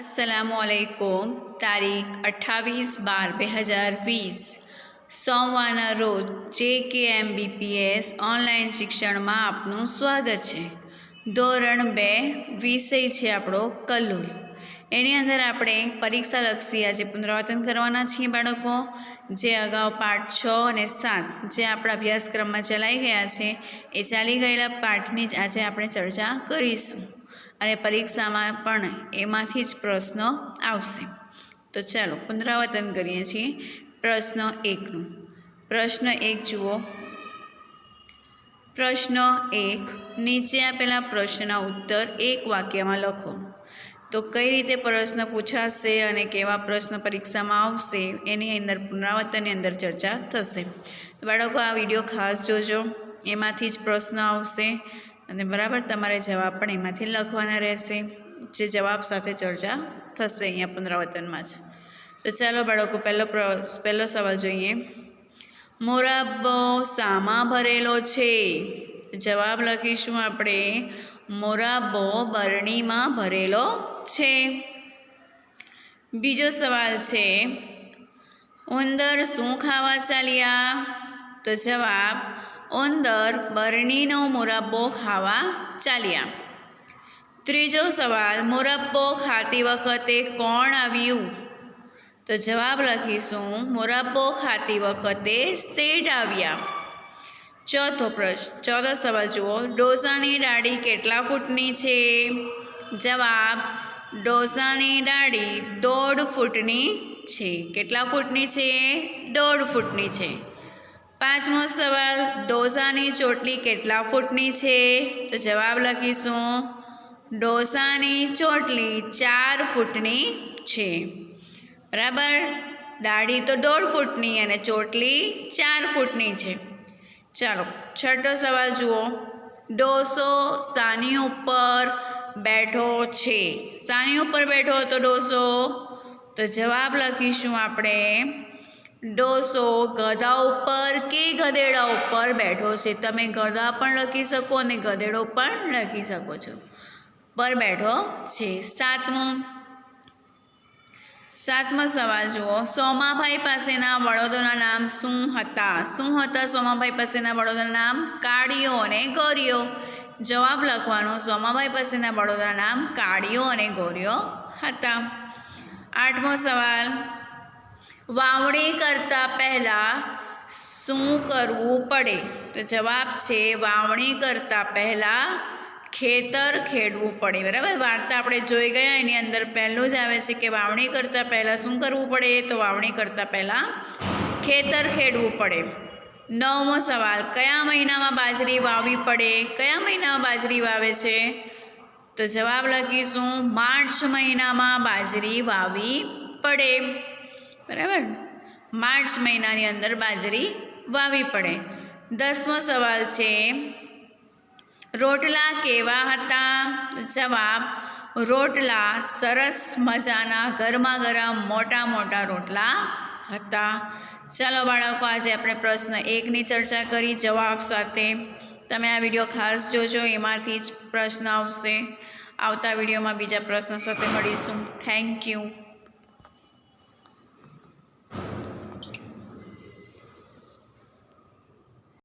અસલામુઅલૈકુમ તારીખ અઠ્ઠાવીસ બાર બે હજાર વીસ સોમવારના રોજ જે કે એમ બીપીએસ ઓનલાઈન શિક્ષણમાં આપનું સ્વાગત છે. ધોરણ બે, વિષય છે આપણો કલ્લુલ. એની અંદર આપણે પરીક્ષાલક્ષી આજે પુનરાવર્તન કરવાના છીએ બાળકો. જે અગાઉ પાઠ છ અને સાત જે આપણા અભ્યાસક્રમમાં ચલાઈ ગયા છે, એ ચાલી ગયેલા પાઠની જ આજે આપણે ચર્ચા કરીશું. અને પરીક્ષામાં પણ એમાંથી જ પ્રશ્નો આવશે. તો ચાલો પુનરાવર્તન કરીએ છીએ. પ્રશ્ન એકનું. પ્રશ્ન એક જુઓ. પ્રશ્ન એક, નીચે આપેલા પ્રશ્નના ઉત્તર એક વાક્યમાં લખો. તો કઈ રીતે પ્રશ્ન પૂછાશે અને કેવા પ્રશ્ન પરીક્ષામાં આવશે, એની અંદર પુનરાવર્તનની અંદર ચર્ચા થશે. બાળકો, આ વીડિયો ખાસ જોજો. એમાંથી જ પ્રશ્ન આવશે. અને બરાબર તમારે જવાબ પણ એમાંથી લખવાના રહેશે. જે જવાબ સાથે ચર્ચા થશે અહીંયા પુનરાવર્તનમાં જ. તો ચાલો બાળકો, પહેલો પહેલો સવાલ જોઈએ. મોરાબો શામાં ભરેલો છે. જવાબ લખીશું આપણે. મોરાબો બરણીમાં ભરેલો છે. બીજો સવાલ છે. ઉંદર શું ખાવા ચાલ્યા? તો જવાબ ઉંદર બરણીનો મુરબ્બો ખાવા ચાલ્યા. ત્રીજો સવાલ, મોરબ્બો ખાતી વખતે કોણ આવ્યું? તો જવાબ લખીશું, મોરબ્બો ખાતી વખતે શેઠ આવ્યા. ચોથો પ્રશ્ન ચોથો સવાલ જુઓ, ડોસાની ડાળી કેટલા ફૂટની છે? જવાબ, ડોસાની ડાળી દોઢ ફૂટની છે. કેટલા ફૂટની છે? દોઢ ફૂટની છે. પાંચમો સવાલ, ડોસાની ચોટલી કેટલા ફૂટની છે? તો જવાબ લખીશું, ડોસાની ચોટલી ચાર ફૂટની છે. બરાબર? દાઢી તો દોઢ ફૂટની અને ચોટલી ચાર ફૂટની છે. ચાલો, છઠ્ઠો સવાલ જુઓ. ડોસો સાની ઉપર બેઠો છે. સાની ઉપર બેઠો હતો ડોસો. તો જવાબ લખીશું આપણે ડોસો ગધા ઉપર કે ગધેડા ઉપર બેઠો છે. તમે ગધા પણ લખી શકો અને ગધેડો પણ લખી શકો છો. પર બેઠો છે. સાતમો. સાતમો સવાલ જુઓ. સોમાભાઈ પાસેના બળદોના નામ શું હતા? શું હતા સોમાભાઈ પાસેના બળદોના નામ? કાળીઓ અને ગોરીઓ જવાબ લખવાનો. સોમાભાઈ પાસેના વડોદરા નામ કાળીઓ અને ગોરીઓ હતા. આઠમો સવાલ. વાવણી કરતાં પહેલાં શું કરવું પડે? તો જવાબ છે, વાવણી કરતાં પહેલાં ખેતર ખેડવું પડે. બરાબર? વાર્તા આપણે જોઈ ગયા. એની અંદર પહેલું જ આવે છે કે વાવણી કરતાં પહેલાં શું કરવું પડે? તો વાવણી કરતાં પહેલાં ખેતર ખેડવું પડે. નવમો સવાલ, કયા મહિનામાં બાજરી વાવવી પડે? કયા મહિનામાં બાજરી વાવે છે? તો જવાબ લખીશું, માર્ચ મહિનામાં બાજરી વાવવી પડે. બરાબર? માર્ચ મહિનાની અંદર બાજરી વાવી પડે. દસમો સવાલ છે, રોટલા કેવા હતા? જવાબ, રોટલા સરસ મજાના ગરમા ગરમ મોટા મોટા રોટલા હતા. ચાલો બાળકો, આજે આપણે પ્રશ્ન એકની ચર્ચા કરી, જવાબ સાથે. તમે આ વીડિયો ખાસ જોજો, એમાંથી જ પ્રશ્ન આવશે. આવતા વિડીયોમાં બીજા પ્રશ્ન સાથે મળીશું. Thank you